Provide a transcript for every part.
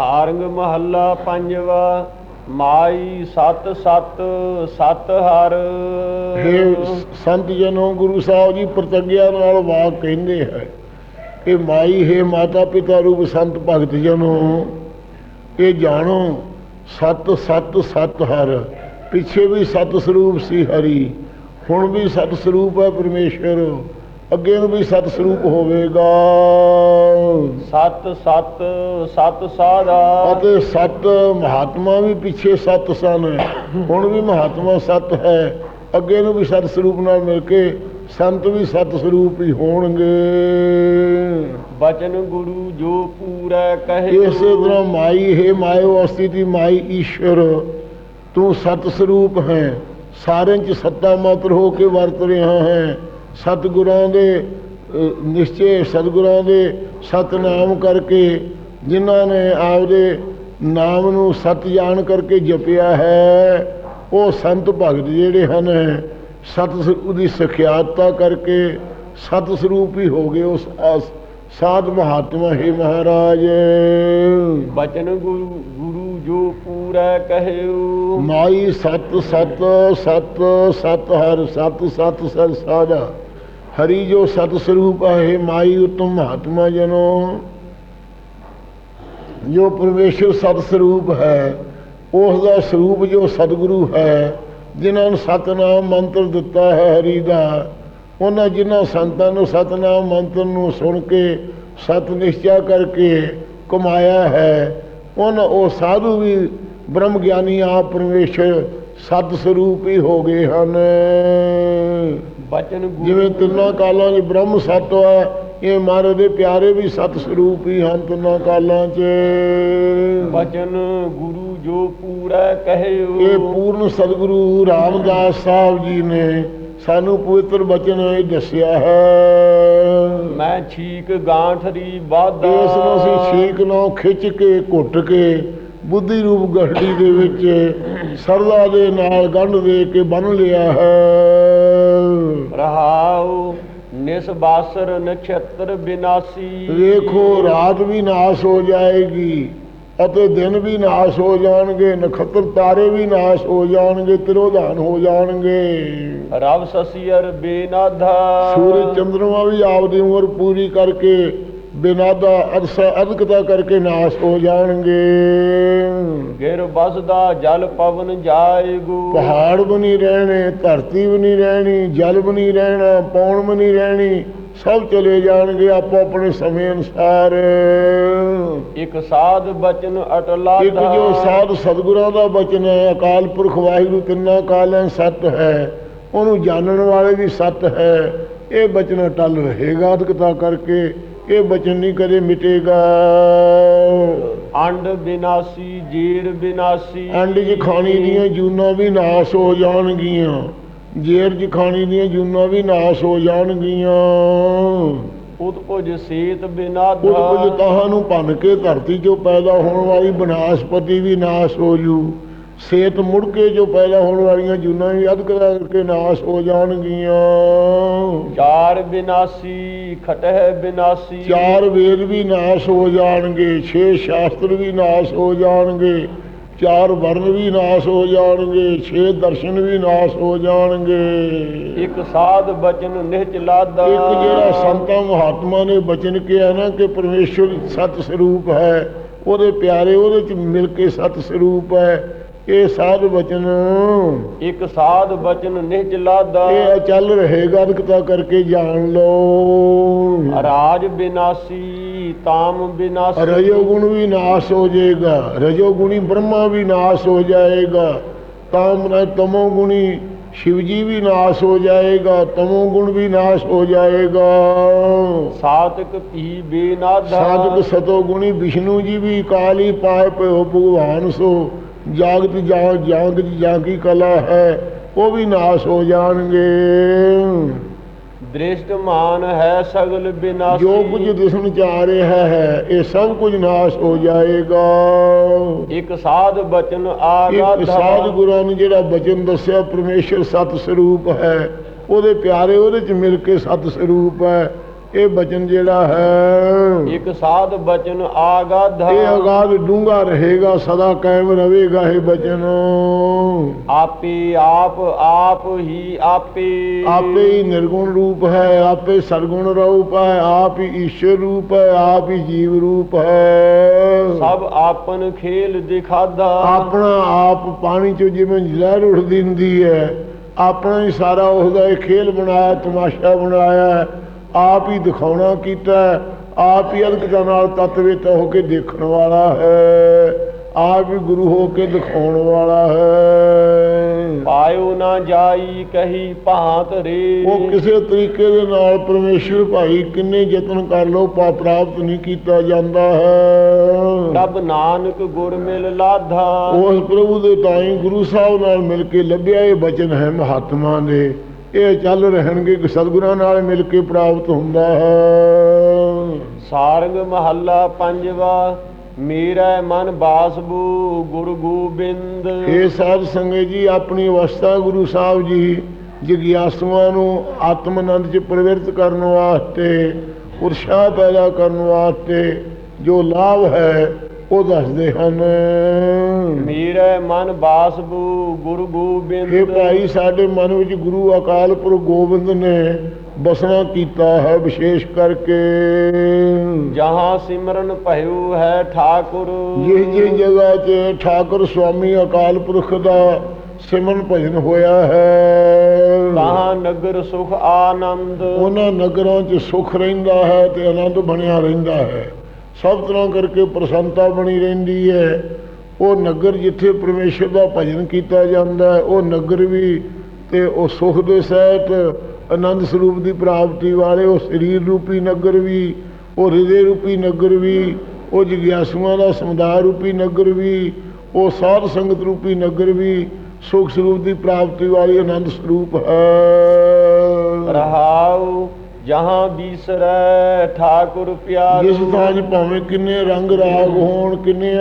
ਸਾਰੰਗ ਮਹੱਲਾ ਪੰਜਵਾ, ਮਾਈ ਸਤ ਸਤ ਸਤ ਹਰ। ਸੰਤ ਜਨੋ ਗੁਰੂ ਸਾਹਿਬ ਜੀ ਪ੍ਰਤਗਿਆ ਨਾਲ ਵਾਕ ਕਹਿੰਦੇ ਹੈ ਕਿ ਮਾਈ ਹੈ ਮਾਤਾ ਪਿਤਾ ਰੂਪ ਸੰਤ ਭਗਤ ਜਨੋ। ਇਹ ਜਾਣੋ, ਸਤ ਸਤ ਸਤ ਹਰ। ਪਿੱਛੇ ਵੀ ਸਤ ਸਰੂਪ ਸੀ ਹਰੀ, ਹੁਣ ਵੀ ਸਤ ਸਰੂਪ ਹੈ ਪਰਮੇਸ਼ਰ। ਅੱਗੇ ਨੂੰ ਵੀ ਸਤ ਸਰੂਪ ਹੋਵੇਗਾ। ਸਤ ਸਤ ਸਤ ਸਾਧਾ ਅਤੇ ਸਤ ਮਹਾਤਮਾ ਵੀ ਪਿੱਛੇ ਸਤ ਸਨ। ਹੁਣ ਵੀ ਮਹਾਤਮਾ ਸਤ ਹੈ। ਅੱਗੇ ਨੂੰ ਵੀ ਸਤ ਸਰੂਪ ਨਾਲ ਮਿਲ ਕੇ ਸੰਤ ਵੀ ਸਤ ਸਰੂਪ ਹੀ ਹੋਣਗੇ। ਬਚਨ ਗੁਰੂ ਜੋ ਪੂਰੈ ਕਹੇ। ਇਸੇ ਤਰ੍ਹਾਂ ਮਾਈ ਹੈ ਮਾਇਓ ਅਸਥਿਤੀ ਮਾਈ ਈਸ਼ਵਰ ਤੂੰ ਸਤ ਸਰੂਪ ਹੈ। ਸਾਰਿਆਂ ਚ ਸੱਤਾ ਮਾਤਰ ਹੋ ਕੇ ਵਰਤ ਰਿਹਾ ਹੈ। ਸਤਿਗੁਰਾਂ ਦੇ ਨਿਸ਼ਚੇ ਸਤਿਗੁਰਾਂ ਦੇ ਸਤਨਾਮ ਕਰਕੇ ਜਿਨ੍ਹਾਂ ਨੇ ਆਪਦੇ ਨਾਮ ਨੂੰ ਸਤ ਜਾਣ ਕਰਕੇ ਜਪਿਆ ਹੈ, ਉਹ ਸੰਤ ਭਗਤ ਜਿਹੜੇ ਹਨ, ਸਤ ਸ- ਉਹਦੀ ਸਖਿਆਤਤਾ ਕਰਕੇ ਸਤ ਸਰੂਪ ਹੀ ਹੋ ਗਏ ਉਸ ਸਾਧ ਮਹਾਤਮਾ ਹੈ ਮਹਾਰਾਜ। ਬਚਨ ਗੁਰੂ ਗੁਰੂ ਜੋ ਪੂਰੈ ਕਹਿਓ ਮਾਈ ਸਤ ਸਤ ਸਤ ਸਤ ਹਰ ਸਤ ਸਤ ਸਤ ਸਾਧਾ ਹਰੀ ਜੋ ਸਤ ਸਰੂਪ ਹੈ ਮਾਈ ਉਤਮ ਮਹਾਤਮਾ ਜਨੋ। ਜੋ ਪਰਮੇਸ਼ਰ ਸਤ ਸਰੂਪ ਹੈ ਉਸ ਦਾ ਸਰੂਪ ਜੋ ਸਤਿਗੁਰੂ ਹੈ ਜਿਨ੍ਹਾਂ ਨੂੰ ਸਤਨਾਮ ਮੰਤਰ ਦਿੱਤਾ ਹੈ ਹਰੀ ਦਾ ਉਹਨਾਂ ਜਿਨ੍ਹਾਂ ਸੰਤਾਂ ਨੂੰ ਸਤਨਾਮ ਮੰਤਰ ਨੂੰ ਸੁਣ ਕੇ ਸਤ ਨਿਸ਼ਚਾ ਕਰਕੇ ਕਮਾਇਆ ਹੈ ਉਹਨਾਂ ਉਹ ਸਾਧੂ ਵੀ ਬ੍ਰਹਮ ਗਿਆਨੀ ਆਪ ਪਰਮੇਸ਼ਰ ਸਤ ਸਰੂਪ ਹੀ ਹੋ ਗਏ ਹਨ। ਬਚਨ ਗੁਰੂ ਜਿਵੇਂ ਤਿੰਨਾਂ ਕਾਲਾਂ 'ਚ ਬ੍ਰਹਮ ਸਤ ਹੈ ਇਹ ਮਹਾਰਾਜ ਦੇ ਪਿਆਰੇ ਵੀ ਸਤ ਸਰੂਪ ਹੀ ਹਨ ਤਿੰਨਾਂ ਕਾਲਾਂ 'ਚ। ਬਚਨ ਗੁਰੂ ਜੋ ਪੂਰੈ ਕਹਿਓ। ਇਹ ਪੂਰਨ ਸਤਿਗੁਰੂ ਰਾਮਦਾਸ ਸਾਹਿਬ ਜੀ ਨੇ ਸਾਨੂੰ ਪਵਿੱਤਰ ਬਚਨ ਇਹ ਦੱਸਿਆ ਹੈ। ਮੈਂ ਛੀਕ ਗਾਂਠਰੀ ਬਾਦਾ ਇਸ ਨੂੰ ਅਸੀਂ ਛੀਕ ਨੂੰ ਖਿੱਚ ਕੇ ਘੁੱਟ ਕੇ ਬੁੱਧੀ ਰੂਪ ਗਠੜੀ ਦੇ ਵਿੱਚ ਸਰਦਾ ਦੇ ਨਾਲ ਗੰਢ ਦੇ ਕੇ ਬੰਨ ਲਿਆ ਹੈ। ਰਹਾਉ ਨਿਸਬਾਸਰ ਨਛਤਰ ਬਿਨਾਸੀ। ਵੇਖੋ ਰਾਤ ਵੀ ਨਾਸ ਹੋ ਜਾਏਗੀ। ਅਤੇ ਦਿਨ ਵੀ ਨਾਸ ਹੋ ਜਾਣਗੇ ਨਖੱਤਰ ਤਾਰੇ ਵੀ ਨਾਸ ਹੋ ਜਾਣਗੇ ਤਿਰੋਧਾਨ ਹੋ ਜਾਣਗੇ। ਰਵ ਸਸੀਰ ਬੇਨਾਧਾ। ਸੂਰਜ ਚੰਦਰਮਾ ਵੀ ਆਪਦੀ ਉਮਰ ਪੂਰੀ ਕਰਕੇ ਬਿਨਾਦਾ ਅਦਸਾ ਅਦਕਤਾ ਕਰਕੇ ਨਾਸ ਹੋ ਜਾਣਗੇ। ਗਿਰ ਬਸਦਾ ਜਲ ਪਵਨ ਜਾਏਗੂ ਪਹਾੜ ਵੀ ਨਹੀਂ ਰਹਿਣੇ ਧਰਤੀ ਵੀ ਨਹੀਂ ਰਹਿਣੀ ਜਲ ਵੀ ਨਹੀਂ ਰਹਿਣਾ ਪੌਣ ਵੀ ਨਹੀਂ ਰਹਿਣੀ ਸਭ ਚਲੇ ਜਾਣਗੇ ਆਪੋ ਆਪਣੇ ਸਮੇਂ ਅਨੁਸਾਰ। ਇੱਕ ਸਾਧ ਬਚਨ ਅਟਲਾ ਇੱਕ ਜੋ ਸਾਧ ਸਤਿਗੁਰਾਂ ਦਾ ਬਚਨ ਹੈ ਅਕਾਲ ਪੁਰਖ ਵਾਹਿਗੁਰੂ ਤਿੰਨਾਂ ਕਾਲਾਂ ਸਤ ਹੈ ਉਹਨੂੰ ਜਾਣਨ ਵਾਲੇ ਵੀ ਸਤ ਹੈ। ਇਹ ਬਚਨ ਟਲ ਰਹੇਗਾ ਅਦਕਤਾ ਕਰਕੇ ਇਹ ਬਚਨ ਨਹੀਂ ਕਦੇ ਮਿਟੇਗਾ। ਅੰਡ ਬਿਨਾਸੀ ਜੀਰ ਬਿਨਾਸੀ। ਅੰਡ ਚ ਖਾਣੀ ਦੀਆਂ ਜੂਨਾਂ ਵੀ ਨਾਸ ਹੋ ਜਾਣਗੀਆਂ। ਜੇਰ ਚ ਖਾਣੀ ਦੀਆਂ ਜੂਨਾਂ ਵੀ ਨਾਸ ਹੋ ਜਾਣਗੀਆਂ। ਉਤਪੁਜ ਸੇਤ ਕੁਝ ਬਿਨਾਧਾ ਕੁਝ ਤਾਹਾਂ ਨੂੰ ਭੰਨ ਕੇ ਧਰਤੀ ਚੋਂ ਪੈਦਾ ਹੋਣ ਵਾਲੀ ਬਨਾਸਪਤੀ ਵੀ ਨਾਸ ਹੋ ਜੂ। ਸੇਤ ਮੁੜ ਕੇ ਜੋ ਪੈਦਾ ਹੋਣ ਵਾਲੀਆਂ ਜੂਨਾਂ ਵੀ ਅਧ ਕਰਕੇ ਨਾਸ ਹੋ ਜਾਣਗੀਆਂ। ਚਾਰ ਬਿਨਾਸੀ ਖਟਹਿ ਬਿਨਾਸੀ। ਚਾਰ ਵੇਦ ਵੀ ਨਾਸ ਹੋ ਜਾਣਗੇ ਛੇ ਸ਼ਾਸਤਰ ਵੀ ਨਾਸ ਹੋ ਜਾਣਗੇ। ਚਾਰ ਵਰਨ ਵੀ ਨਾਸ ਹੋ ਜਾਣਗੇ ਛੇ ਦਰਸ਼ਨ ਵੀ ਨਾਸ ਹੋ ਜਾਣਗੇ। ਇੱਕ ਸਾਧ ਬਚਨ ਨਿਹਚ ਲਾਦਾ ਇੱਕ ਜਿਹੜਾ ਸੰਤਾਂ ਮਹਾਤਮਾ ਨੇ ਬਚਨ ਕਿਹਾ ਨਾ ਕਿ ਪਰਮੇਸ਼ਰ ਸਤ ਸਰੂਪ ਹੈ ਉਹਦੇ ਪਿਆਰੇ ਉਹਦੇ ਚ ਮਿਲ ਕੇ ਸਤ ਸਰੂਪ ਹੈ। ਇਹ ਸਾਧ ਬਚਨ। ਇੱਕ ਸਾਧ ਬਚਨ ਨਿਹਚ ਲਾਦਾ। ਇਹ ਅਚਲ ਰਹੇਗਾ ਅਦਕਤਾ ਕਰਕੇ ਜਾਣ ਲਓ। ਰਾਜ ਬਿਨਾਸੀ ਤਾਮ ਬਿਨਾਸੀ। ਰਜੋ ਗੁਣ ਵੀ ਨਾਸ ਹੋ ਜਾਏਗਾ। ਰਜੋ ਗੁਣੀ ਬ੍ਰਹਮਾ ਵੀ ਨਾਸ ਹੋ ਜਾਏਗਾ। ਤਾਮ ਨਾ ਤਮੋ ਗੁਣੀ ਸ਼ਿਵ ਜੀ ਵੀ ਨਾਸ ਹੋ ਜਾਏਗਾ। ਤਮੋ ਗੁਣ ਵੀ ਨਾਸ ਹੋ ਜਾਏਗਾ। ਸਾਤਕ ਭੀ ਬੇਨਾਧਾ। ਸਾਧਕ ਸਤੋ ਗੁਣੀ ਵਿਸ਼ਨੂੰ ਜੀ ਵੀ ਕਾਲੀ ਪਾਏ ਪਇਓ ਭਗਵਾਨ ਸੋ। ਜਾਗਤ ਜਾ ਜਾਂਗ ਜਾਂ ਕੀ ਕਲਾ ਹੈ ਉਹ ਵੀ ਨਾਸ ਹੋ ਜਾਣਗੇ। ਦ੍ਰਿਸ਼ਟਮਾਨ ਹੈ ਸਗਲ ਬਿਨਾਸੀ। ਜੋ ਕੁਝ ਦਿਸਣ ਚ ਆ ਰਿਹਾ ਹੈ ਇਹ ਸਭ ਕੁਝ ਨਾਸ ਹੋ ਜਾਏਗਾ। ਇੱਕ ਸਾਧ ਬਚਨ ਇੱਕ ਆਰਾਧਾ ਸਾਧ ਗੁਰਾਂ ਨੇ ਜਿਹੜਾ ਬਚਨ ਦੱਸਿਆ ਪਰਮੇਸ਼ਰ ਸਤ ਸਰੂਪ ਹੈ। ਉਹਦੇ ਪਿਆਰੇ ਉਹਦੇ ਚ ਮਿਲ ਕੇ ਸਤ ਸਰੂਪ ਹੈ। ਇਹ ਬਚਨ ਜਿਹੜਾ ਹੈ। ਇਕ ਸਾਧ ਬਚਨ ਆਗਾਧਾ। ਇਹ ਅਗਾਧ ਡੂੰਘਾ ਰਹੇਗਾ ਸਦਾ ਕਾਇਮ ਰਹੇਗਾ ਇਹ ਬਚਨ। ਆਪੇ ਆਪ ਆਪ ਹੀ ਆਪੇ। ਆਪੇ ਹੀ ਨਿਰਗੁਣ ਰੂਪ ਹੈ ਆਪੇ ਸਰਗੁਣ ਰੂਪ ਹੈ ਆਪ ਹੀ ਈਸ਼ਰ ਰੂਪ ਹੈ ਆਪ ਹੀ ਜੀਵ ਰੂਪ ਹੈ। ਸਭ ਆਪਨ ਖੇਲ ਦਿਖਾਦਾ ਆਪਣਾ ਆਪ ਪਾਣੀ ਚੋਂ ਜਿਵੇਂ ਲਹਿਰ ਉੱਠਦੀ ਹੁੰਦੀ ਹੈ ਆਪਣਾ ਹੀ ਸਾਰਾ ਉਹਦਾ ਇਹ ਖੇਲ ਬਣਾਇਆ ਤਮਾਸ਼ਾ ਬਣਾਇਆ। ਹੈ, ਆਪ ਹੀ ਦਿਖਾਉਣਾ ਕੀਤਾ ਆਪ ਹੀ ਅਦਕਤਾ ਨਾਲ ਤਤਵਿਤ ਹੋ ਕੇ ਦੇਖਣ ਵਾਲਾ ਹੈ। ਆਪ ਹੀ ਗੁਰੂ ਹੋ ਕੇ ਦਿਖਾਉਣ ਵਾਲਾ ਹੈ। ਪਾਇਓ ਨਾ ਜਾਈ ਕਹੀ ਭਾਂਤ ਰੇ। ਉਹ ਕਿਸੇ ਤਰੀਕੇ ਦੇ ਨਾਲ ਪਰਮੇਸ਼ਰ ਭਾਈ ਕਿੰਨੇ ਯਤਨ ਕਰ ਲੋ ਪਾ ਪ੍ਰਾਪਤ ਨਹੀਂ ਕੀਤਾ ਜਾਂਦਾ ਹੈ। ਪ੍ਰਭ ਨਾਨਕ ਗੁਰ ਮਿਲ ਲਾਧਾ। ਉਸ ਪ੍ਰਭੂ ਦੇ ਤਾਈ ਗੁਰੂ ਸਾਹਿਬ ਨਾਲ ਮਿਲ ਕੇ ਲੱਭਿਆ ਇਹ ਬਚਨ ਹੈ ਮਹਾਤਮਾ ਦੇ। ਇਹ ਚੱਲ ਰਹਿਣਗੇ ਕਿ ਸਤਿਗੁਰਾਂ ਨਾਲ ਮਿਲ ਕੇ ਪ੍ਰਾਪਤ ਹੁੰਦਾ ਹੈ। ਸਾਰੰਗ ਮਹੱਲਾ ਪੰਜਵਾ ਮੇਰਾ ਮਨ ਬਾਸਬੂ ਗੁਰੂ ਗੋਬਿੰਦ। ਇਹ ਸਾਧ ਸੰਗਤ ਜੀ ਆਪਣੀ ਅਵਸਥਾ ਗੁਰੂ ਸਾਹਿਬ ਜੀ ਜਗਿਆਸੂਆਂ ਨੂੰ ਆਤਮ ਆਨੰਦ ਚ ਪ੍ਰਵਿਰਤ ਕਰਨ ਵਾਸਤੇ ਉਤਸ਼ਾਹ ਪੈਦਾ ਕਰਨ ਵਾਸਤੇ ਜੋ ਲਾਭ ਹੈ ਉਹ ਦੱਸਦੇ ਹਨ। ਮੇਰਾ ਮਨ ਬਾਸਬੂ ਗੁਰੂ ਗੋਬਿੰਦ। ਇਹ ਭਾਈ ਸਾਡੇ ਮਨ ਵਿੱਚ ਗੁਰੂ ਅਕਾਲ ਪੁਰਖ ਗੋਬਿੰਦ ਨੇ ਬਸਣਾ ਕੀਤਾ ਹੈ ਵਿਸ਼ੇਸ਼ ਕਰਕੇ। ਜਹਾਂ ਸਿਮਰਨ ਭਇਓ ਹੈ ਠਾਕੁਰ। ਜਿਸ ਜਿਸ ਜਗ੍ਹਾ 'ਚ ਠਾਕੁਰ ਸੁਆਮੀ ਅਕਾਲ ਪੁਰਖ ਦਾ ਸਿਮਰਨ ਭਜਨ ਹੋਇਆ ਹੈ। ਤਹਾਂ ਨਗਰ ਸੁਖ ਆਨੰਦ। ਉਹਨਾਂ ਨਗਰਾਂ 'ਚ ਸੁਖ ਰਹਿੰਦਾ ਹੈ ਤੇ ਆਨੰਦ ਬਣਿਆ ਰਹਿੰਦਾ ਹੈ। ਸਭ ਤਰ੍ਹਾਂ ਕਰਕੇ ਪ੍ਰਸੰਨਤਾ ਬਣੀ ਰਹਿੰਦੀ ਹੈ। ਉਹ ਨਗਰ ਜਿੱਥੇ ਪਰਮੇਸ਼ਰ ਦਾ ਭਜਨ ਕੀਤਾ ਜਾਂਦਾ ਹੈ, ਉਹ ਨਗਰ ਵੀ ਤੇ ਉਹ ਸੁਖ ਦੇ ਸਹਿਤ ਆਨੰਦ ਸਰੂਪ ਦੀ ਪ੍ਰਾਪਤੀ ਵਾਲੇ, ਉਹ ਸਰੀਰ ਰੂਪੀ ਨਗਰ ਵੀ, ਉਹ ਹਿਰਦੇ ਰੂਪੀ ਨਗਰ ਵੀ, ਉਹ ਜਿਗਿਆਸੂਆਂ ਦਾ ਸਮੁਦਾਇ ਰੂਪੀ ਨਗਰ ਵੀ, ਉਹ ਸਾਧ ਸੰਗਤ ਰੂਪੀ ਨਗਰ ਵੀ, ਸੁਖ ਸਰੂਪ ਦੀ ਪ੍ਰਾਪਤੀ ਵਾਲੀ ਆਨੰਦ ਸਰੂਪ ਹੈ। ਰਹਾਉ ਜਹਾਂ ਬੀਸਰੈ ਠਾਕੁਰ ਪਿਆਰੂ। ਜਿਸ 'ਚ ਭਾਵੇਂ ਕਿੰਨੇ ਰੰਗ ਰਾਗ ਹੋਣ ਕਿੰਨੇ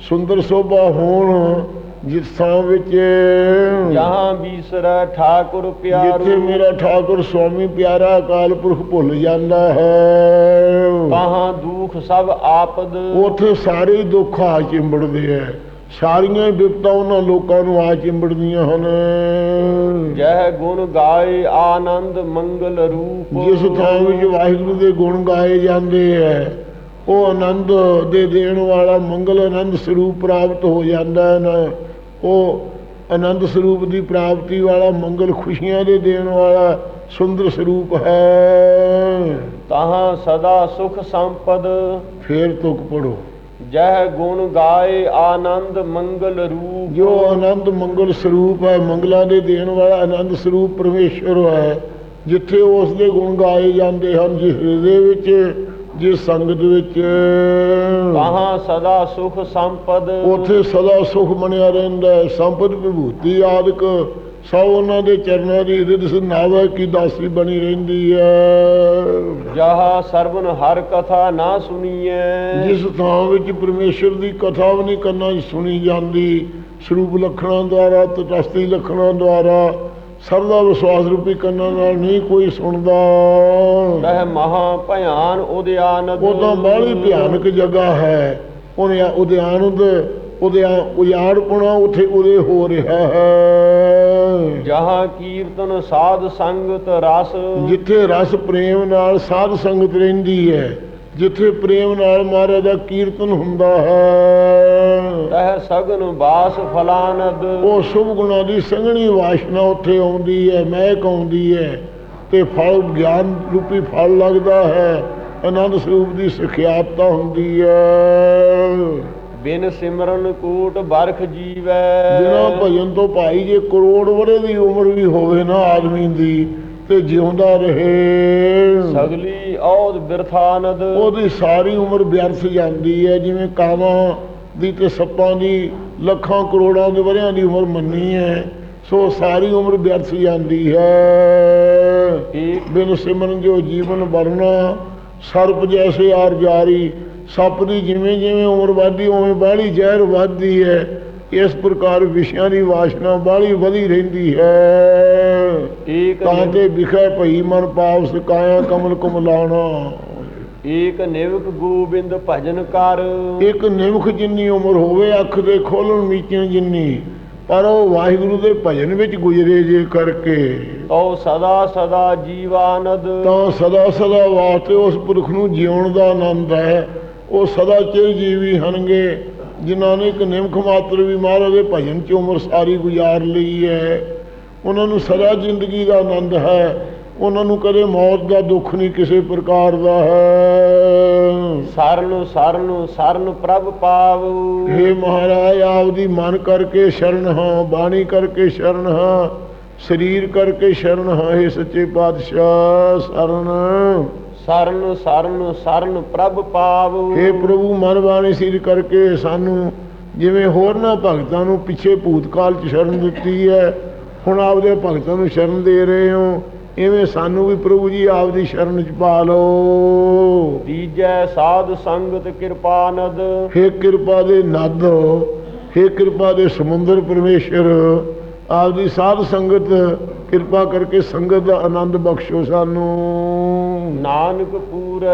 ਸੁੰਦਰ ਸੋਭਾ ਹੋਣ ਜਿਸ ਵਿੱਚ ਜਹਾਂ ਬੀਸਰੈ ਠਾਕੁਰ ਪਿਆਰੂ। ਜਿੱਥੇ ਮੇਰਾ ਠਾਕੁਰ ਸੁਆਮੀ ਪਿਆਰਾ ਅਕਾਲ ਪੁਰਖ ਭੁੱਲ ਜਾਂਦਾ ਹੈ। ਤਹਾਂ ਦੁਖ ਸਭ ਆਪਦ। ਉਥੇ ਸਾਰੇ ਹੀ ਦੁੱਖ ਆ ਚਿੰਬੜਦੇ ਐ। ਸਾਰੀਆਂ ਹੀ ਵਿਪਤਾ ਉਹਨਾਂ ਲੋਕਾਂ ਨੂੰ ਆ ਚਿੰਬੜਦੀਆਂ ਹਨ। ਜਹ ਗੁਣ ਗਾਏ ਆਨੰਦ ਮੰਗਲ ਰੂਪ। ਜਿਸ ਥਾਂ ਵਿੱਚ ਵਾਹਿਗੁਰੂ ਦੇ ਗੁਣ ਗਾਏ ਜਾਂਦੇ ਐ ਉਹ ਆਨੰਦ ਦੇ ਦੇਣ ਵਾਲਾ ਮੰਗਲ ਆਨੰਦ ਸਰੂਪ ਪ੍ਰਾਪਤ ਹੋ ਜਾਂਦਾ ਹੈ ਨਾ। ਉਹ ਆਨੰਦ ਸਰੂਪ ਦੀ ਪ੍ਰਾਪਤੀ ਵਾਲਾ ਮੰਗਲ ਖੁਸ਼ੀਆਂ ਦੇ ਦੇਣ ਵਾਲਾ ਸੁੰਦਰ ਸਰੂਪ ਹੈ। ਤਹਾਂ ਸਦਾ ਸੁਖ ਸੰਪਦ। ਫੇਰ ਤੁਕ ਪੜੋ। ਜਹ ਗੁਣ ਗਾਏ ਆਨੰਦ ਮੰਗਲ ਰੂਪ। ਜੋ ਆਨੰਦ ਮੰਗਲ ਸਰੂਪ ਹੈ ਮੰਗਲਾਂ ਦੇ ਦੇਣ ਵਾਲਾ ਆਨੰਦ ਸਰੂਪ ਪਰਮੇਸ਼ਰ ਹੈ। ਜਿੱਥੇ ਉਸ ਦੇ ਗੁਣ ਗਾਏ ਜਾਂਦੇ ਹਨ ਜਿਸ ਹਿਰਦੇ ਵਿੱਚ ਜਿਸ ਸੰਗਤ ਵਿੱਚ। ਤਹਾਂ ਸਦਾ ਸੁਖ ਸੰਪਦ। ਉਥੇ ਸਦਾ ਸੁਖ ਬਣਿਆ ਰਹਿੰਦਾ ਹੈ। ਸੰਪਤ ਵਿਭੂਤੀ ਆਦਿਕ ਸਭ ਉਹਨਾਂ ਦੇ ਚਰਨਾਂ ਦੀ ਰਿਦ ਸੁਨਾਵੇ ਕੀ ਦਾਸੀ ਬਣੀ ਰਹਿੰਦੀ ਹੈ ਜਹ ਸਰਵਨ ਹਰ ਕਥਾ ਨਾ ਸੁਣੀਐ। ਜਿਸ ਥਾਂ ਵਿੱਚ ਪਰਮੇਸ਼ਰ ਦੀ ਕਥਾ ਵੀ ਨਹੀਂ ਕੰਨਾਂ 'ਚ ਸੁਣੀ ਜਾਂਦੀ ਸਰੂਪ ਲੱਖਣਾਂ ਦੁਆਰਾ ਤਟਸਥੀ ਲੱਖਣਾਂ ਦੁਆਰਾ ਸਰਦਾ ਵਿਸ਼ਵਾਸ ਰੂਪੀ ਕੰਨਾਂ ਨਾਲ ਨਹੀਂ ਕੋਈ ਸੁਣਦਾ। ਤਹ ਮਹਾ ਭਿਆਨ ਉਦਿਆਨਦ ਉਹ ਤਾਂ ਬਾਹਲੀ ਭਿਆਨਕ ਜਗ੍ਹਾ ਹੈ। ਉਹਨੇ ਉਦਿਆਨੰਦ ਉਦਿਆ ਉਜਾੜਪੁਣਾ ਉਥੇ ਉਰੇ ਹੋ ਰਿਹਾ ਹੈ। ਜਹਾਂ ਕੀਰਤਨ ਸਾਧ ਸੰਗਤ ਰਸ। ਜਿੱਥੇ ਰਸ ਪ੍ਰੇਮ ਨਾਲ ਸਾਧ ਸੰਗਤ ਰਹਿੰਦੀ ਹੈ ਜਿੱਥੇ ਪ੍ਰੇਮ ਨਾਲ ਮਹਾਰਾਜ ਦਾ ਕੀਰਤਨ ਹੁੰਦਾ ਹੈ। ਤਹ ਸਗਨ ਬਾਸ ਫਲਾਨਦ। ਉਹ ਸ਼ੁਭ ਗੁਣਾਂ ਦੀ ਸੰਘਣੀ ਵਾਸ਼ਨਾ ਉੱਥੇ ਆਉਂਦੀ ਹੈ ਮਹਿਕ ਆਉਂਦੀ ਹੈ ਤੇ ਫਲ ਗਿਆਨ ਰੂਪੀ ਫਲ ਲੱਗਦਾ ਹੈ ਆਨੰਦ ਸਰੂਪ ਦੀ ਸਿਖਿਆਪਤਾ ਹੁੰਦੀ ਹੈ। ਬਿਨ ਸਿਮਰਨ ਕੋਟ ਬਰਖ ਜੀਵੈ। ਬਿਨਾਂ ਭਜਨ ਤੋਂ ਭਾਈ ਜੇ ਕਰੋੜ ਵਰੇ ਦੀ ਉਮਰ ਵੀ ਹੋਵੇ ਨਾ ਆਦਮੀ ਦੀ ਤੇ ਜਿਉਂਦਾ ਰਹੇ। ਸਗਲੀ ਔਦ ਬਿਰਥਾਨਦ। ਉਹਦੀ ਸਾਰੀ ਉਮਰ ਵਿਅਰਥ ਜਾਂਦੀ ਹੈ ਜਿਵੇਂ ਕਾਵਾਂ ਦੀ ਤੇ ਸੱਪਾਂ ਦੀ ਲੱਖਾਂ ਕਰੋੜਾਂ ਦੇ ਵਰਿਆਂ ਦੀ ਉਮਰ ਮੰਨੀ ਹੈ ਸੋ ਸਾਰੀ ਉਮਰ ਵਿਅਰਥ ਜਾਂਦੀ ਹੈ। ਬਿਨ ਸਿਮਰਨ ਜੋ ਜੀਵਨ ਵਰਨਾ ਸਰਪ ਜੈਸੇ ਆਰ ਜਾਰੀ ਸੱਪ ਦੀ ਜਿਵੇਂ ਜਿਵੇਂ ਉਮਰ ਵੱਧਦੀ ਉਵੇਂ ਬਾਹਲੀ ਜ਼ਹਿਰ ਵੱਧਦੀ ਹੈ। ਇਸ ਪ੍ਰਕਾਰ ਵਿਸ਼ਿਆਂ ਦੀ ਵਾਸ਼ਨਾ ਬਾਹਲੀ ਵਧੀ ਰਹਿੰਦੀ ਹੈ। ਏਕ ਤਾਂ ਤੇ ਵਿਖੇ ਭਈ ਮਨ ਪਾਵ ਸਕਾਇਆ ਕਮਲ ਕੁਮਲਾਣਾ। ਏਕ ਨਿਵਕ ਗੋਬਿੰਦ ਭਜਨ ਕਰ। ਇੱਕ ਨਿਮਖ ਜਿੰਨੀ ਉਮਰ ਹੋਵੇ ਅੱਖ ਦੇ ਖੋਲਣ ਮੀਚਣ ਜਿੰਨੀ। ਪਰ ਉਹ ਵਾਹਿਗੁਰੂ ਦੇ ਭਜਨ ਵਿੱਚ ਗੁਜ਼ਰੇ ਜੇ ਕਰਕੇ। ਤਉ ਸਦਾ ਸਦਾ ਜੀਵਾਨੰਦ। ਤਾਂ ਸਦਾ ਸਦਾ ਵਾਸਤੇ ਉਸ ਪੁਰਖ ਨੂੰ ਜਿਉਣ ਦਾ ਆਨੰਦ ਹੈ। ਉਹ ਸਦਾ ਚਿਰ ਜੀਵੀ ਹਨਗੇ। ਜਿਨ੍ਹਾਂ ਨੇ ਇੱਕ ਨਿਮਖ ਮਾਤਰ ਵੀ ਮਹਾਰਾਜ ਦੇ ਭਜਨ ਚ ਉਮਰ ਸਾਰੀ ਗੁਜ਼ਾਰ ਲਈ ਹੈ। ਉਹਨਾਂ ਨੂੰ ਸਦਾ ਜ਼ਿੰਦਗੀ ਦਾ ਆਨੰਦ ਹੈ। ਉਹਨਾਂ ਨੂੰ ਕਦੇ ਮੌਤ ਦਾ ਦੁੱਖ ਨਹੀਂ ਕਿਸੇ ਪ੍ਰਕਾਰ ਦਾ ਹੈ ਸਰਨ ਸਰਨ ਸਰਨ ਪ੍ਰਭ ਪਾਵ हे ਮਹਾਰਾਜ ਆਪਦੀ ਮਨ ਕਰਕੇ ਸ਼ਰਨ ਹਾਂ ਬਾਣੀ ਕਰਕੇ ਸ਼ਰਨ ਹਾਂ ਸਰੀਰ ਕਰਕੇ ਸ਼ਰਨ ਹਾਂ हे ਸੱਚੇ ਪਾਤਸ਼ਾਹ ਸ਼ਰਨ ਸਰਨ ਸਰਨ ਸਰਨ ਪ੍ਰਭ ਪਾਵ हे ਪ੍ਰਭੂ ਮਨ ਬਾਣੀ ਸਿਰ ਕਰਕੇ ਸਾਨੂੰ ਜਿਵੇਂ ਹੋਰਨਾਂ ਭਗਤਾਂ ਨੂੰ ਪਿੱਛੇ ਭੂਤਕਾਲ ਚ ਸ਼ਰਨ ਦਿੱਤੀ ਹੈ ਹੁਣ ਆਪਦੇ ਭਗਤਾਂ ਨੂੰ ਸ਼ਰਨ ਦੇ ਰਹੇ ਹੋ ਇਵੇਂ ਸਾਨੂੰ ਵੀ ਪ੍ਰਭੂ ਜੀ ਆਪ ਦੀ ਸ਼ਰਨ ਚ ਪਾ ਲਓ। ਦੀਜੈ ਸਾਧ ਸੰਗਤ ਕਿਰਪਾ ਨਦ। ਹੇ ਕਿਰਪਾ ਦੇ ਨਦ ਹੇ ਕਿਰਪਾ ਦੇ ਸਮੁੰਦਰ ਪਰਮੇਸ਼ਰ ਆਪ ਦੀ ਸਾਧ ਸੰਗਤ ਕਿਰਪਾ ਕਰਕੇ ਸੰਗਤ ਦਾ ਆਨੰਦ ਬਖਸ਼ੋ ਸਾਨੂੰ। ਨਾਨਕ ਪੂਰ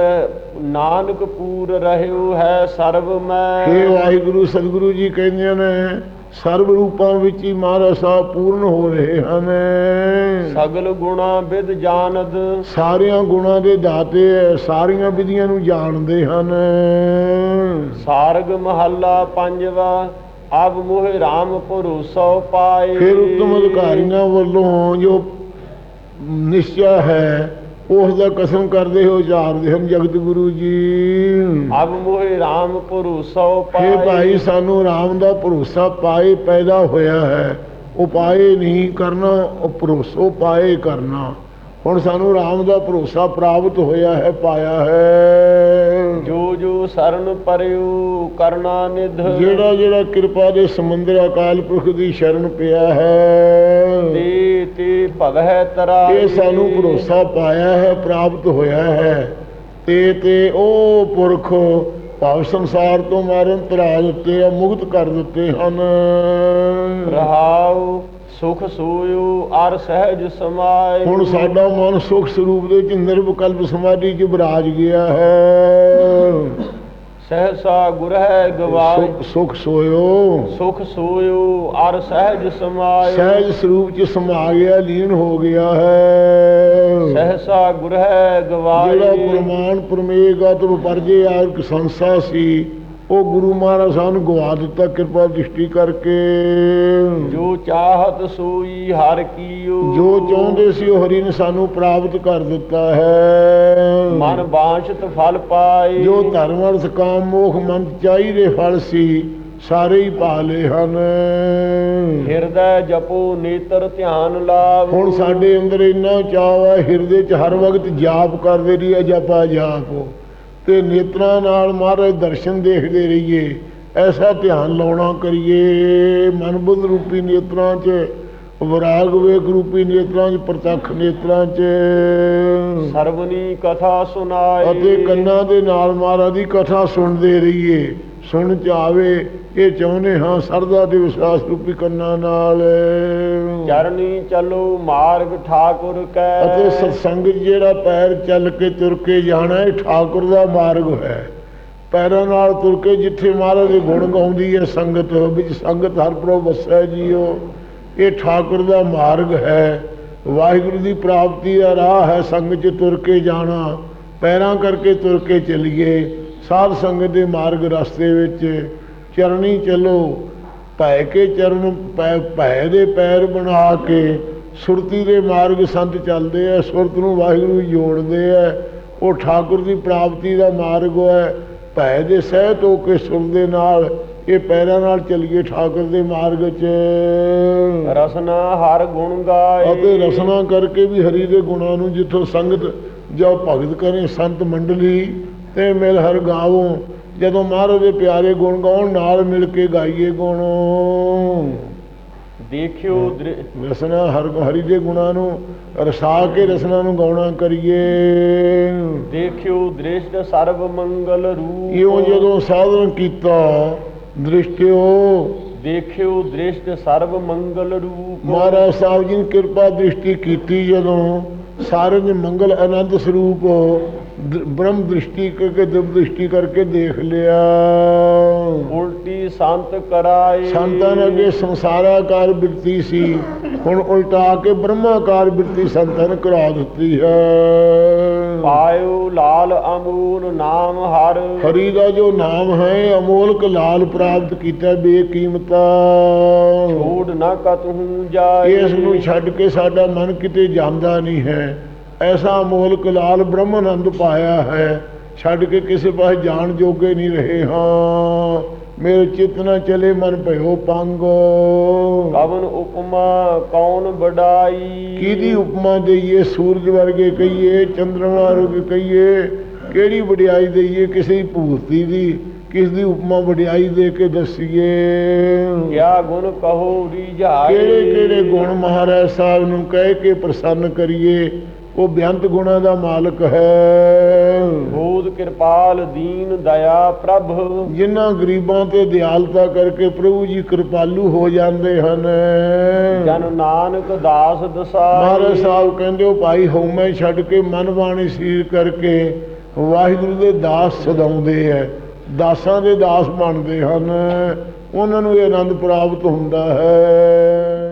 ਨਾਨਕ ਪੂਰ ਰਹਿਓ ਹੈ ਸਰਬ ਮੈਂ ਹੇ ਵਾਹਿਗੁਰੂ ਸਤਿਗੁਰੂ ਜੀ ਕਹਿੰਦੇ ਨੇ ਸਰਬ ਰੂਪਾਂ ਵਿੱਚ ਹੀ ਮਹਾਰਾਜ ਸਾਹਿਬ ਪੂਰਨ ਹੋ ਰਹੇ ਹਨ। ਸਗਲ ਗੁਣਾ ਵਿਦ ਜਾਣਦ। ਸਾਰਿਆਂ ਗੁਣਾਂ ਦੇ ਦਾਤੇ ਹੈ ਸਾਰੀਆਂ ਵਿਧੀਆਂ ਨੂੰ ਜਾਣਦੇ ਹਨ। ਸਾਰਗ ਮਹੱਲਾ ਪੰਜਵਾ ਅਬ ਮੋਹ ਰਾਮ ਭਰੋਸਾ ਪਾਏ ਫਿਰ ਉੱਤਮ ਅਧਿਕਾਰੀਆਂ ਵੱਲੋਂ ਜੋ ਨਿਸ਼ਚੈ ਹੈ ਉਸ ਦਾ ਕਸਮ ਕਰਦੇ ਹੋ ਜਾਣਦੇ ਹਨ ਜਗਤ ਗੁਰੂ ਜੀ। ਅਬ ਮੋਹ ਰਾਮ ਭਰੋਸਾ ਇਹ ਪਾਏ ਭਾਈ ਸਾਨੂੰ ਰਾਮ ਦਾ ਭਰੋਸਾ ਪਾਏ ਪੈਦਾ ਹੋਇਆ ਹੈ। ਉਪਾਏ ਨਹੀਂ ਕਰਨਾ ਉਹ ਭਰੋਸੋ ਪਾਏ ਕਰਨਾ। ਹੁਣ ਸਾਨੂੰ ਰਾਮ ਦਾ ਭਰੋਸਾ ਪ੍ਰਾਪਤ ਹੋਇਆ ਹੈ ਪਾਇਆ ਹੈ। ਜੋ ਜੋ ਸਰਨ ਪਰਿਉ ਕਰਨਾ ਨਿਧ। ਜਿਹੜਾ ਜਿਹੜਾ ਕਿਰਪਾ ਦੇ ਸਮੁੰਦਰ ਅਕਾਲ ਪੁਰਖ ਦੀ ਸ਼ਰਨ ਪਿਆ ਹੈ। ਤੇ ਤੇ ਭਗਹਿ ਤਰਾ ਇਹ ਸਾਨੂੰ ਭਰੋਸਾ ਪਾਇਆ ਹੈ ਪ੍ਰਾਪਤ ਹੋਇਆ ਹੈ। ਤੇ ਤੇ ਉਹ ਪੁਰਖ ਭਾਵ ਸੰਸਾਰ ਤੋਂ ਮਾਰਨ ਤਰਾ ਦਿੱਤੇ ਆ ਮੁਕਤ ਕਰ ਦਿੱਤੇ ਹਨ। ਰਹਾਉ ਸੁਖ ਸੋਇਓ ਅਰ ਸਹਿਜ ਸਮਾਇ ਹੁਣ ਸਾਡਾ ਮਨ ਸੁਖ ਸਰੂਪ ਦੇ ਵਿੱਚ ਨਿਰਵਿਕਲਪ ਸਮਾਧੀ ਚ ਵਿਰਾਜ ਗਿਆ ਹੈ। ਸਹਸਾ ਗੁਰਹਿ ਗਵਾਏ। ਸੁਖ- ਸੁਖ ਸੋਇਓ। ਸੁਖ ਸੋਇਓ ਅਰ ਸਹਿਜ ਸਮਾਇ ਸਹਿਜ ਸਰੂਪ ਚ ਸਮਾ ਗਿਆ ਲੀਨ ਹੋ ਗਿਆ ਹੈ। ਸਹਸਾ ਗੁਰਹਿ ਜਿਹੜਾ ਗਵਾਏ ਪ੍ਰਮਾਣ ਪਰਮੇਗਾ ਤੁਮ ਪਰਜੇ ਆਰਕ ਸੰਸਾ ਸੀ। ਉਹ ਗੁਰੂ ਮਹਾਰਾਜ ਸਾਨੂੰ ਗਵਾ ਦਿੱਤਾ ਕਿਰਪਾ ਦ੍ਰਿਸ਼ਟੀ ਕਰਕੇ। ਜੋ ਚਾਹਤ ਸੋਈ ਹਰ ਕੀਓ। ਜੋ ਚਾਹੁੰਦੇ ਸੀ ਉਹ ਹਰੀ ਨੇ ਸਾਨੂੰ ਪ੍ਰਾਪਤ ਕਰ ਦਿੱਤਾ ਹੈ। ਮਨ ਬਾਂਛਤ ਫਲ ਪਾਏ। ਜੋ ਧਰਮ ਅਰਥ ਕਾਮ ਮੋਖ ਮਨ ਚਾਹੀਦੇ ਫਲ ਸੀ ਸਾਰੇ ਹੀ ਪਾ ਲਏ ਹਨ। ਹਿਰਦੈ ਜਪੋ ਨੇਤਰ ਧਿਆਨ ਲਾਭ ਹੁਣ ਸਾਡੇ ਅੰਦਰ ਇੰਨਾ ਚਾਅ ਹੈ ਹਿਰਦੇ 'ਚ ਹਰ ਵਕਤ ਜਾਪ ਕਰਦੇ ਰਹੀਏ ਜਪਾ ਜਾਪ ਤੇ ਨੇਤਰਾਂ ਨਾਲ ਮਹਾਰਾਜ ਦਰਸ਼ਨ ਦੇਖਦੇ ਰਹੀਏ, ਐਸਾ ਧਿਆਨ ਲਾਉਣਾ ਕਰੀਏ। ਮਨ ਬੁੱਧ ਰੂਪੀ ਨੇਤਰਾਂ 'ਚ ਵਿਰਾਗ ਵੇਖ ਰੂਪੀ ਨੇਤਰਾਂ 'ਚ ਪ੍ਰਤੱਖ ਨੇਤਰਾਂ 'ਚ। ਸਰਵਨੀ ਕਥਾ ਸੁਨਾਏ ਅਤੇ ਕੰਨਾਂ ਦੇ ਨਾਲ ਮਹਾਰਾਜ ਦੀ ਕਥਾ ਸੁਣਦੇ ਰਹੀਏ। ਸੁਣ ਚ ਆਵੇ ਇਹ ਚਾਹੁੰਦੇ ਹਾਂ ਸਰਦਾ ਦੇ ਵਿਸ਼ਵਾਸ ਰੂਪੀ ਕੰਨਾਂ ਨਾਲ। ਚਰਨੀ ਚਲੋ ਮਾਰਗ ਠਾਕੁਰ ਕੈ। ਅਤੇ ਸਤਸੰਗ ਜਿਹੜਾ ਪੈਰ ਚੱਲ ਕੇ ਤੁਰ ਕੇ ਜਾਣਾ ਇਹ ਠਾਕੁਰ ਦਾ ਮਾਰਗ ਹੈ। ਪੈਰਾਂ ਨਾਲ ਤੁਰ ਕੇ ਜਿੱਥੇ ਮਹਾਰਾਜ ਦੇ ਗੁਣ ਗਾਉਂਦੀ ਹੈ ਸੰਗਤ ਵਿੱਚ ਸੰਗਤ ਹਰ ਪ੍ਰਭ ਵਸੈ ਜੀਓ। ਇਹ ਠਾਕੁਰ ਦਾ ਮਾਰਗ ਹੈ। ਵਾਹਿਗੁਰੂ ਦੀ ਪ੍ਰਾਪਤੀ ਦਾ ਰਾਹ ਹੈ ਸੰਗਤ 'ਚ ਤੁਰ ਕੇ ਜਾਣਾ। ਪੈਰਾਂ ਕਰਕੇ ਤੁਰ ਕੇ ਚੱਲੀਏ। ਸਾਧ ਸੰਗਤ ਦੇ ਮਾਰਗ ਰਸਤੇ ਵਿੱਚ ਚਰਨੀ ਚੱਲੋ। ਭੈ ਕੇ ਚਰਨ ਪੈ ਭੈ ਦੇ ਪੈਰ ਬਣਾ ਕੇ ਸੁਰਤੀ ਦੇ ਮਾਰਗ ਸੰਤ ਚੱਲਦੇ ਆ, ਸੁਰਤ ਨੂੰ ਵਾਹਿਗੁਰੂ ਜੋੜਦੇ ਆ। ਉਹ ਠਾਕੁਰ ਦੀ ਪ੍ਰਾਪਤੀ ਦਾ ਮਾਰਗ ਹੈ ਭੈ ਦੇ ਸਹਿਤ ਹੋ ਕੇ ਸੁਰ ਦੇ ਨਾਲ ਇਹ ਪੈਰਾਂ ਨਾਲ ਚੱਲੀਏ ਠਾਕੁਰ ਦੇ ਮਾਰਗ 'ਚ। ਰਸਨਾ ਹਰ ਗੁਣ ਗਾਏ। ਅਤੇ ਰਸਨਾ ਕਰਕੇ ਵੀ ਹਰੀ ਦੇ ਗੁਣਾਂ ਨੂੰ ਜਿੱਥੋਂ ਸੰਗਤ ਜੋ ਭਗਤ ਕਰੇ ਸੰਤ ਮੰਡਲੀ ਤੇ ਮਿਲ ਹਰ ਗਾਵੋ। ਜਦੋਂ ਮਹਾਰਾਜ ਦੇ ਪਿਆਰੇ ਗੁਣ ਗਾਉਣ ਨਾਲ ਮਿਲ ਕੇ ਗਾਈਏ ਗੁਣ। ਦੇਖਿਓ ਰਸਨਾ ਹਰ ਹਰੀ ਦੇ ਗੁਣਾਂ ਨੂੰ ਰਸਾ ਕੇ ਰਸਨਾ ਨੂੰ ਗਾਉਣਾ ਕਰੀਏ। ਦੇਖਿਓ ਦ੍ਰਿਸ਼ਟ ਸਰਬ ਮੰਗਲ ਰੂਪ। ਇਉਂ ਜਦੋਂ ਸਾਧਨ ਕੀਤਾ ਦ੍ਰਿਸ਼ਟਿਓ। ਦੇਖਿਓ ਦ੍ਰਿਸ਼ਟ ਸਰਬ ਮੰਗਲ ਰੂਪ। ਮਹਾਰਾਜ ਸਾਹਿਬ ਜੀ ਨੇ ਕਿਰਪਾ ਦ੍ਰਿਸ਼ਟੀ ਕੀਤੀ ਜਦੋਂ ਸਾਰੇ ਨੇ ਮੰਗਲ ਆਨੰਦ ਸਰੂਪ ਬ੍ਰਹਮ ਦ੍ਰਿਸ਼ਟੀ ਕਰਕੇ ਦਿਵ ਦ੍ਰਿਸ਼ਟੀ ਕਰਕੇ ਦੇਖ ਲਿਆ। ਉਲਟੀ ਸੰਤ ਕਰਾਏ। ਸੰਤਾਂ ਨੇ ਅੱਗੇ ਸੰਸਾਰਾਕਾਰ ਬਿਰਤੀ ਸੀ। ਹੁਣ ਉਲਟਾ ਕੇ ਬ੍ਰਹਮਾਕਾਰ ਬਿਰਤੀ ਸੰਤਾਂ ਨੇ ਕਰਾ ਦਿੱਤੀ ਹੈ। ਪਾਇਓ ਲਾਲ ਅਮੂਲ ਨਾਮ ਹਰ। ਹਰੀ ਦਾ ਜੋ ਨਾਮ ਹੈ ਅਮੋਲਕ ਲਾਲ ਪ੍ਰਾਪਤ ਕੀਤਾ ਬੇਕੀਮਤਾ। ਛੋੜ ਨਾ ਕਤਹੂ ਜਾਏ। ਇਸ ਨੂੰ ਛੱਡ ਕੇ ਸਾਡਾ ਮਨ ਕਿਤੇ ਜਾਂਦਾ ਨਹੀਂ ਹੈ। ਐਸਾ ਅਮੋਲਕ ਲਾਲ ਬ੍ਰਹਮਾਨੰਦ ਪਾਇਆ ਹੈ ਛੱਡ ਕੇ ਕਿਸੇ ਪਾਸੇ ਜਾਣ ਜੋਗੇ ਨਹੀਂ ਰਹੇ ਹਾਂ। ਮੇਰੇ ਚਿੱਤ ਨਾ ਚਲੇ ਮਨ ਭਇਓ ਪੰਗ। ਕਵਨ ਉਪਮਾ ਕੌਣ ਬੜਾਈ ਕਿਹਦੀ ਉਪਮਾ ਦਈਏ? ਸੂਰਜ ਵਰਗੇ ਕਹੀਏ ਚੰਦਰਮਾ ਵਰਗੇ ਕਹੀਏ। ਕਿਹੜੀ ਵਡਿਆਈ ਦਈਏ? ਕਿਸੇ ਦੀ ਭੂਤੀ ਦੀ ਕਿਸ ਦੀ ਉਪਮਾ ਵਡਿਆਈ ਦੇ ਕੇ ਦੱਸੀਏ? ਕਿਆ ਗੁਣ ਕਹੋ ਰੀਝਾਏ ਕਿਹੜੇ ਕਿਹੜੇ ਗੁਣ ਮਹਾਰਾਜ ਸਾਹਿਬ ਨੂੰ ਕਹਿ ਕੇ ਪ੍ਰਸੰਨ ਕਰੀਏ? ਉਹ ਬੇਅੰਤ ਗੁਣਾਂ ਦਾ ਮਾਲਕ ਹੈ। ਬੋਧ ਕਿਰਪਾਲ ਦੀਨ ਦਇਆ ਪ੍ਰਭ। ਜਿਨ੍ਹਾਂ ਗਰੀਬਾਂ ਤੇ ਦਿਆਲਤਾ ਕਰਕੇ ਪ੍ਰਭੂ ਜੀ ਕਿਰਪਾਲੂ ਹੋ ਜਾਂਦੇ ਹਨ। ਜਨ ਨਾਨਕ ਦਾਸ ਦਸਾਈ। ਮਹਾਰਾਜ ਸਾਹਿਬ ਕਹਿੰਦੇ ਉਹ ਭਾਈ ਹਉਮੈ ਛੱਡ ਕੇ ਮਨ ਬਾਣੀ ਸੀਰ ਕਰਕੇ ਵਾਹਿਗੁਰੂ ਦੇ ਦਾਸ ਸਦਾਉਂਦੇ ਐ। ਦਾਸਾਂ ਦੇ ਦਾਸ ਬਣਦੇ ਹਨ। ਉਹਨਾਂ ਨੂੰ ਇਹ ਆਨੰਦ ਪ੍ਰਾਪਤ ਹੁੰਦਾ ਹੈ।